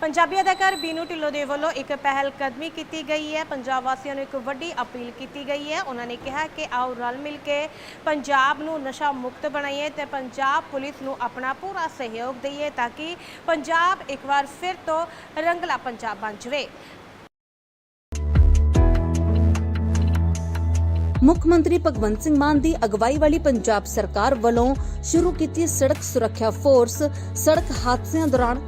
ਪੰਜਾਬੀ ਅਦਾਕਾਰ ਬੀਨੂ ਢਿੱਲੋਂ ਦੇ ਵੱਲੋਂ ਇੱਕ ਪਹਿਲ ਕਦਮੀ ਕੀਤੀ ਗਈ ਹੈ। ਪੰਜਾਬ ਵਾਸੀਆਂ ਨੂੰ ਇੱਕ ਵੱਡੀ ਅਪੀਲ ਕੀਤੀ ਗਈ ਹੈ। ਉਹਨਾਂ ਨੇ ਕਿਹਾ ਕਿ ਆਓ ਰਲ ਮਿਲ ਕੇ ਪੰਜਾਬ ਨੂੰ ਨਸ਼ਾ ਮੁਕਤ ਬਣਾਈਏ ਤੇ ਪੰਜਾਬ ਪੁਲਿਸ ਨੂੰ ਆਪਣਾ ਪੂਰਾ ਸਹਿਯੋਗ ਦਈਏ ਤਾਂ ਕਿ ਪੰਜਾਬ ਇੱਕ ਵਾਰ ਫਿਰ ਤੋਂ ਰੰਗਲਾ ਪੰਜਾਬ ਬਣ ਜਾਵੇ। ਮੁੱਖ ਮੰਤਰੀ ਭਗਵੰਤ ਸਿੰਘ ਮਾਨ ਦੀ ਅਗਵਾਈ ਵਾਲੀ ਪੰਜਾਬ ਸਰਕਾਰ ਵੱਲੋਂ ਸ਼ੁਰੂ ਕੀਤੀ ਸੜਕ ਸੁਰੱਖਿਆ ਫੋਰਸ। ਸੜਕ ਹਾਦਸਿਆਂ ਦੌਰਾਨ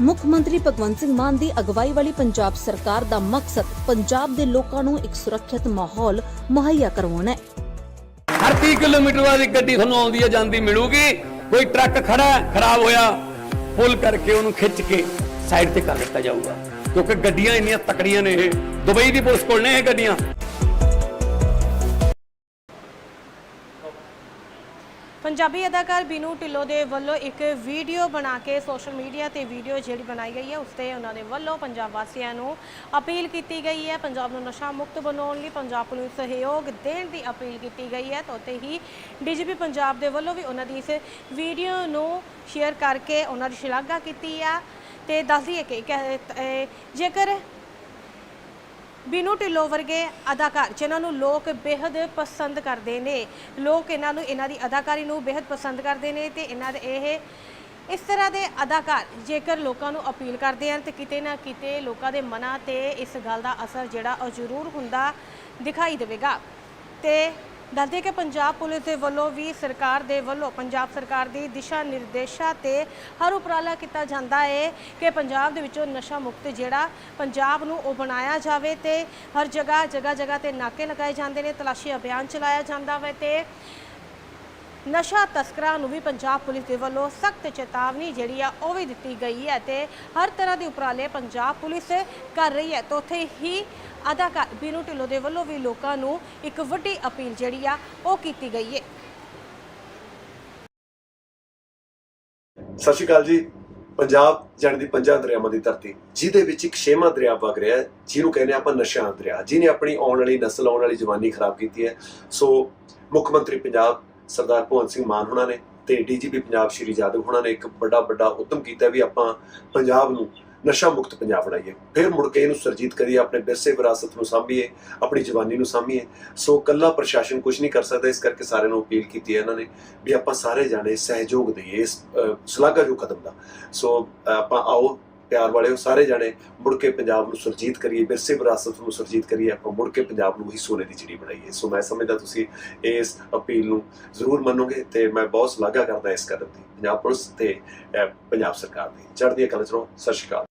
ਮੁੱਖ ਮੰਤਰੀ ਭਗਵੰਤ ਸਿੰਘ ਮਾਨ ਦੀ ਅਗਵਾਈ ਵਾਲੀ ਪੰਜਾਬ ਸਰਕਾਰ ਦਾ ਮਕਸਦ ਪੰਜਾਬ ਦੇ ਲੋਕਾਂ ਨੂੰ ਇੱਕ ਸੁਰੱਖਿਅਤ ਮਾਹੌਲ ਮੁਹੱਈਆ ਕਰਵਾਉਣਾ ਹੈ। ਹਰ 30 ਕਿਲੋਮੀਟਰ ਬਾਅਦ ਇੱਕ ਗੱਡੀ ਤੁਹਾਨੂੰ ਆਉਂਦੀ ਹੈ, ਜਾਂਦੀ ਮਿਲੂਗੀ। ਕੋਈ ਟਰੱਕ ਖੜਾ ਖਰਾਬ ਹੋਇਆ, ਪੁੱਲ ਕਰਕੇ ਉਹਨੂੰ ਖਿੱਚ ਕੇ ਸਾਈਡ ਤੇ ਕਰ ਦਿੱਤਾ ਜਾਊਗਾ। ਕਿਉਂਕਿ ਗੱਡੀਆਂ ਇੰਨੀਆਂ ਤਕੜੀਆਂ ਨੇ ਇਹ। ਦੁਬਈ ਦੀ ਪੁਲਿਸ ਕੋਲ ਨੇ ਇਹ ਗੱਡੀਆਂ। ਪੰਜਾਬੀ ਅਦਾਕਾਰ ਬੀਨੂ ਢਿੱਲੋਂ ਦੇ ਵੱਲੋਂ ਇੱਕ ਵੀਡੀਓ ਬਣਾ ਕੇ ਸੋਸ਼ਲ ਮੀਡੀਆ ਤੇ ਵੀਡੀਓ ਜਿਹੜੀ ਬਣਾਈ ਗਈ ਹੈ, ਉਸ ਤੇ ਉਹਨਾਂ ਦੇ ਵੱਲੋਂ ਪੰਜਾਬ ਵਾਸੀਆਂ ਨੂੰ ਅਪੀਲ ਕੀਤੀ ਗਈ ਹੈ। ਪੰਜਾਬ ਨੂੰ ਨਸ਼ਾ ਮੁਕਤ ਬਣਾਉਣ ਲਈ ਪੰਜਾਬ ਨੂੰ ਸਹਿਯੋਗ ਦੇਣ ਦੀ ਅਪੀਲ ਕੀਤੀ ਗਈ ਹੈ। ਤਾਂ ਉੱਤੇ ਹੀ ਡੀਜੀਪੀ ਪੰਜਾਬ ਦੇ ਵੱਲੋਂ ਵੀ ਉਹਨਾਂ ਦੀ ਇਸ ਵੀਡੀਓ ਨੂੰ ਸ਼ੇਅਰ ਕਰਕੇ ਉਹਨਾਂ ਦੀ ਸ਼ਲਾਘਾ ਕੀਤੀ ਹੈ ਤੇ ਦੱਸ ਦਈਏ ਕਿ ਜੇਕਰ ਬਿਨੂ ਢਿੱਲੋਂ ਵਰਗੇ ਅਦਾਕਾਰ, ਜਿਨ੍ਹਾਂ ਨੂੰ ਲੋਕ ਬੇहद ਪਸੰਦ ਕਰਦੇ ਨੇ। ਲੋਕ ਇਹਨਾਂ ਨੂੰ, ਇਹਨਾਂ ਦੀ ਅਦਾਕਾਰੀ ਨੂੰ ਬੇहद ਪਸੰਦ ਕਰਦੇ ਨੇ ਤੇ ਇਹਨਾਂ ਦੇ ਇਹ ਇਸ ਤਰ੍ਹਾਂ ਦੇ ਅਦਾਕਾਰ ਜੇਕਰ ਲੋਕਾਂ ਨੂੰ ਅਪੀਲ ਕਰਦੇ ਹਨ ਤੇ ਕਿਤੇ ਨਾ ਕਿਤੇ ਲੋਕਾਂ ਦੇ ਮਨਾਂ ਤੇ ਇਸ ਗੱਲ ਦਾ ਅਸਰ ਜਿਹੜਾ ਉਹ ਜ਼ਰੂਰ ਹੁੰਦਾ ਦਿਖਾਈ ਦੇਵੇਗਾ। ਤੇ ਦੱਸਦੇ ਕਿ ਪੰਜਾਬ ਪੁਲਿਸ ਦੇ ਵੱਲੋਂ ਵੀ ਸਰਕਾਰ ਦੇ ਵੱਲੋਂ, ਪੰਜਾਬ ਸਰਕਾਰ ਦੀ ਦਿਸ਼ਾ ਨਿਰਦੇਸ਼ਾਂ ਤੇ ਹਰ ਉਪਰਾਲਾ ਕੀਤਾ ਜਾਂਦਾ ਹੈ ਕਿ ਪੰਜਾਬ ਦੇ ਵਿੱਚੋਂ ਨਸ਼ਾ ਮੁਕਤ ਜਿਹੜਾ ਪੰਜਾਬ ਨੂੰ ਉਹ ਬਣਾਇਆ ਜਾਵੇ ਤੇ ਹਰ ਜਗ੍ਹਾ ਜਗ੍ਹਾ ਜਗ੍ਹਾ ਤੇ ਨਾਕੇ ਲਗਾਏ ਜਾਂਦੇ ਨੇ, ਤਲਾਸ਼ੀ ਅਭਿਆਨ ਚਲਾਇਆ ਜਾਂਦਾ ਹੈ ਤੇ ਨਸ਼ਾ ਤਸਕਰਾਂ ਨੂੰ ਵੀ ਪੰਜਾਬ ਪੁਲਿਸ ਦੇ ਵੱਲੋਂ ਸਖਤ ਚੇਤਾਵਨੀ ਜਿਹੜੀ ਆ ਉਹ ਵੀ ਦਿੱਤੀ ਗਈ ਹੈ ਤੇ ਹਰ ਤਰ੍ਹਾਂ ਦੇ ਉਪਰਾਲੇ ਪੰਜਾਬ ਪੁਲਿਸ ਕਰ ਰਹੀ ਹੈ ਤਾਂ ਉੱਥੇ ਹੀ ਅਦਾਕਾਰ ਬੀਨੂ ਢਿੱਲੋਂ ਦੇ ਵੱਲੋਂ ਵੀ ਲੋਕਾਂ ਨੂੰ ਇੱਕ ਵੱਡੀ ਅਪੀਲ ਜਿਹੜੀ ਆ, ਉਹ ਕੀਤੀ ਗਈ ਹੈ ਸਤਿ ਸ਼੍ਰੀ ਅਕਾਲ ਜੀ। ਪੰਜਾਬ ਜਾਣ ਪੰਜਾਂ ਦਰਿਆਵਾਂ ਦੀ ਧਰਤੀ, ਜਿਹਦੇ ਵਿੱਚ ਇੱਕ ਛੇਵਾਂ ਦਰਿਆ ਵਗ ਰਿਹਾ ਹੈ, ਜਿਹਨੂੰ ਕਹਿੰਦੇ ਆਪਾਂ ਨਸ਼ਾ ਦਰਿਆ। ਜਿਹਨੇ ਆਪਣੀ ਆਉਣ ਵਾਲੀ ਨਸਲ, ਆਉਣ ਵਾਲੀ ਜਵਾਨੀ ਖਰਾਬ ਕੀਤੀ ਹੈ। ਸੋ ਮੁੱਖ ਮੰਤਰੀ ਪੰਜਾਬ ਸਰਦਾਰ ਭਗਵੰਤ ਸਿੰਘ ਮਾਨ ਹੁਣਾਂ ਨੇ ਤੇ ਡੀਜੀਪੀ ਪੰਜਾਬ ਸ਼੍ਰੀ ਜਾਦਵ ਹੁਣਾਂ ਨੇ ਇੱਕ ਵੱਡਾ ਵੱਡਾ ਉਦਮ ਕੀਤਾ ਵੀ ਆਪਾਂ ਪੰਜਾਬ ਨੂੰ ਨਸ਼ਾ ਮੁਕਤ ਪੰਜਾਬ ਬਣਾਈਏ। ਫਿਰ ਮੁੜ ਕੇ ਇਹਨੂੰ ਸਰਜੀਤ ਕਰੀਏ, ਆਪਣੇ ਵਿਰਸੇ ਵਿਰਾਸਤ ਨੂੰ ਸਾਂਭੀਏ, ਆਪਣੀ ਜਵਾਨੀ ਨੂੰ ਸਾਂਭੀਏ। ਸੋ ਕੱਲਾ ਪ੍ਰਸ਼ਾਸਨ ਕੁਝ ਨਹੀਂ ਕਰ ਸਕਦਾ, ਇਸ ਕਰਕੇ ਸਾਰਿਆਂ ਨੂੰ ਅਪੀਲ ਕੀਤੀ ਹੈ ਇਹਨਾਂ ਨੇ ਵੀ ਆਪਾਂ ਸਾਰੇ ਜਾਣੇ ਸਹਿਯੋਗ ਦਈਏ ਇਸ ਸ਼ਲਾਘਾਯੋਗ ਕਦਮ ਦਾ। ਸੋ ਆਪਾਂ ਆਓ, ਪਿਆਰ ਵਾਲਿਓ, ਸਾਰੇ ਜਾਣੇ ਮੁੜ ਕੇ ਪੰਜਾਬ ਨੂੰ ਸੁਰਜੀਤ ਕਰੀਏ, ਵਿਰਸੇ ਵਿਰਾਸਤ ਨੂੰ ਸੁਰਜੀਤ ਕਰੀਏ, ਆਪਾਂ ਮੁੜ ਕੇ ਪੰਜਾਬ ਨੂੰ ਹੀ ਸੋਨੇ ਦੀ ਚਿੜੀ ਬਣਾਈਏ। ਸੋ ਮੈਂ ਸਮਝਦਾ ਤੁਸੀਂ ਇਸ ਅਪੀਲ ਨੂੰ ਜ਼ਰੂਰ ਮੰਨੋਗੇ ਤੇ ਮੈਂ ਬਹੁਤ ਸ਼ਲਾਘਾ ਕਰਦਾ ਇਸ ਕਦਮ ਦੀ, ਪੰਜਾਬ ਪੁਲਿਸ ਤੇ ਪੰਜਾਬ ਸਰਕਾਰ ਦੀ। ਚੜ੍ਹਦੀ ਕਲਾ ਚ ਰਹੋ, ਸਤਿ ਸ਼੍ਰੀ ਅਕਾਲ।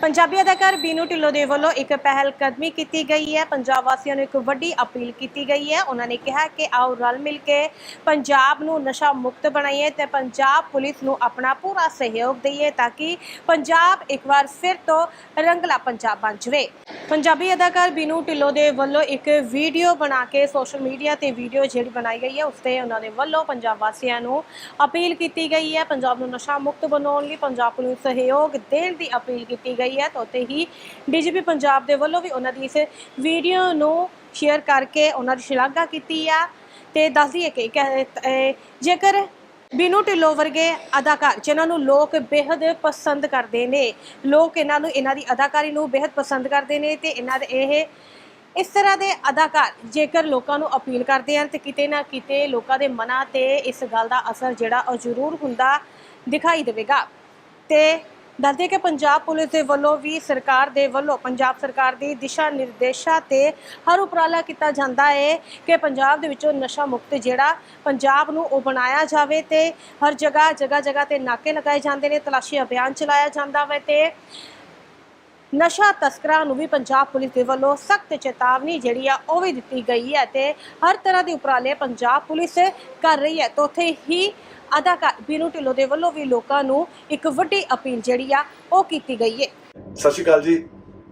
ਪੰਜਾਬੀ ਅਦਾਕਾਰ ਬੀਨੂ ਢਿੱਲੋਂ ਦੇ ਵੱਲੋਂ ਇੱਕ ਪਹਿਲ ਕਦਮੀ ਕੀਤੀ ਗਈ ਹੈ। ਪੰਜਾਬ ਵਾਸੀਆਂ ਨੂੰ ਇੱਕ ਵੱਡੀ ਅਪੀਲ ਕੀਤੀ ਗਈ ਹੈ। ਉਹਨਾਂ ਨੇ ਕਿਹਾ ਕਿ ਆਓ ਰਲ ਮਿਲ ਕੇ ਪੰਜਾਬ ਨੂੰ ਨਸ਼ਾ ਮੁਕਤ ਬਣਾਈਏ ਤੇ ਪੰਜਾਬ ਪੁਲਿਸ ਨੂੰ ਆਪਣਾ ਪੂਰਾ ਸਹਿਯੋਗ ਦਈਏ ਤਾਂ ਕਿ ਪੰਜਾਬ ਇੱਕ ਵਾਰ ਫਿਰ ਤੋਂ ਰੰਗਲਾ ਪੰਜਾਬ ਬਣ ਜਾਵੇ। ਪੰਜਾਬੀ ਅਦਾਕਾਰ ਬੀਨੂ ਢਿੱਲੋਂ ਦੇ ਵੱਲੋਂ ਇੱਕ ਵੀਡੀਓ ਬਣਾ ਕੇ ਸੋਸ਼ਲ ਮੀਡੀਆ ਤੇ ਵੀਡੀਓ ਜਿਹੜੀ ਬਣਾਈ ਗਈ ਹੈ, ਉਸ ਤੇ ਉਹਨਾਂ ਦੇ ਵੱਲੋਂ ਪੰਜਾਬ ਵਾਸੀਆਂ ਨੂੰ ਅਪੀਲ ਕੀਤੀ ਗਈ ਹੈ। ਪੰਜਾਬ ਨੂੰ ਨਸ਼ਾ ਮੁਕਤ ਬਣਾਉਣ ਲਈ ਪੰਜਾਬ ਪੁਲਿਸ ਨੂੰ ਸਹਿਯੋਗ ਦੇਣ ਦੀ ਅਪੀਲ ਕੀਤੀ ਗਈ ਰਹੀ ਹੈ, ਤਾਂ ਉੱਥੇ ਹੀ ਡੀਜੀਪੀ ਪੰਜਾਬ ਦੇ ਵੱਲੋਂ ਵੀ ਉਹਨਾਂ ਦੀ ਇਸ ਵੀਡੀਓ ਨੂੰ ਸ਼ੇਅਰ ਕਰਕੇ ਉਹਨਾਂ ਦੀ ਸ਼ਲਾਘਾ ਕੀਤੀ ਆ। ਤੇ ਦੱਸਦੀ ਦਈਏ ਕਿ ਜੇਕਰ ਬੀਨੂ ਢਿੱਲੋਂ ਵਰਗੇ ਅਦਾਕਾਰ, ਜਿਨ੍ਹਾਂ ਨੂੰ ਲੋਕ ਬੇहद ਪਸੰਦ ਕਰਦੇ ਨੇ, ਲੋਕ ਇਹਨਾਂ ਨੂੰ, ਇਹਨਾਂ ਦੀ ਅਦਾਕਾਰੀ ਨੂੰ ਬੇहद ਪਸੰਦ ਕਰਦੇ ਨੇ ਤੇ ਇਹਨਾਂ ਦੇ ਇਹ ਇਸ ਤਰ੍ਹਾਂ ਦੇ ਅਦਾਕਾਰ ਜੇਕਰ ਲੋਕਾਂ ਨੂੰ ਅਪੀਲ ਕਰਦੇ ਹਨ ਤੇ ਕਿਤੇ ਨਾ ਕਿਤੇ ਲੋਕਾਂ ਦੇ ਮਨਾਂ ਤੇ ਇਸ ਗੱਲ ਦਾ ਅਸਰ ਜਿਹੜਾ ਉਹ ਜ਼ਰੂਰ ਹੁੰਦਾ ਦਿਖਾਈ ਦੇਵੇਗਾ। ਤੇ ਦੱਸਦੇ ਕਿ ਪੰਜਾਬ ਪੁਲਿਸ ਦੇ ਵੱਲੋਂ ਵੀ ਸਰਕਾਰ ਦੇ ਵੱਲੋਂ, ਪੰਜਾਬ ਸਰਕਾਰ ਦੀ ਦਿਸ਼ਾ ਨਿਰਦੇਸ਼ਾਂ ਤੇ ਹਰ ਉਪਰਾਲਾ ਕੀਤਾ ਜਾਂਦਾ ਹੈ ਕਿ ਪੰਜਾਬ ਦੇ ਵਿੱਚੋਂ ਨਸ਼ਾ ਮੁਕਤ ਜਿਹੜਾ ਪੰਜਾਬ ਨੂੰ ਉਹ ਬਣਾਇਆ ਜਾਵੇ ਤੇ ਹਰ ਜਗ੍ਹਾ ਜਗ੍ਹਾ ਜਗ੍ਹਾ ਤੇ ਨਾਕੇ ਲਗਾਏ ਜਾਂਦੇ ਨੇ, ਤਲਾਸ਼ੀ ਅਭਿਆਨ ਚਲਾਇਆ ਜਾਂਦਾ ਵਾ ਤੇ ਨਸ਼ਾ ਤਸਕਰਾਂ ਨੂੰ ਵੀ ਪੰਜਾਬ ਪੁਲਿਸ ਦੇ ਵੱਲੋਂ ਸਖਤ ਚੇਤਾਵਨੀ ਜਿਹੜੀ ਆ ਉਹ ਵੀ ਦਿੱਤੀ ਗਈ ਹੈ ਤੇ ਹਰ ਤਰ੍ਹਾਂ ਦੇ ਉਪਰਾਲੇ ਪੰਜਾਬ ਪੁਲਿਸ ਕਰ ਰਹੀ ਹੈ ਤੇ ਉੱਥੇ ਹੀ ਅਦਾਕਾਰ ਬੀਨੂ ਢਿੱਲੋਂ ਦੇ ਵੱਲੋਂ ਵੀ ਲੋਕਾਂ ਨੂੰ ਇੱਕ ਵੱਡੀ ਅਪੀਲ ਜਿਹੜੀ ਆ ਉਹ ਕੀਤੀ ਗਈ ਹੈ। ਸਤਿ ਸ਼੍ਰੀ ਅਕਾਲ ਜੀ।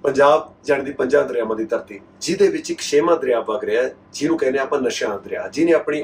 ਪੰਜਾਬ ਜਾਣੀ ਦੀ ਪੰਜਾਂ ਦਰਿਆਵਾਂ ਦੀ ਧਰਤੀ, ਜਿਹਦੇ ਵਿੱਚ ਇੱਕ ਛੇਵਾਂ ਦਰਿਆ ਵਗ ਰਿਹਾ ਜਿਹਨੂੰ ਕਹਿੰਦੇ ਆਪਾਂ ਨਸ਼ਾ ਦਰਿਆ, ਜਿਹਨੇ ਆਪਣੀ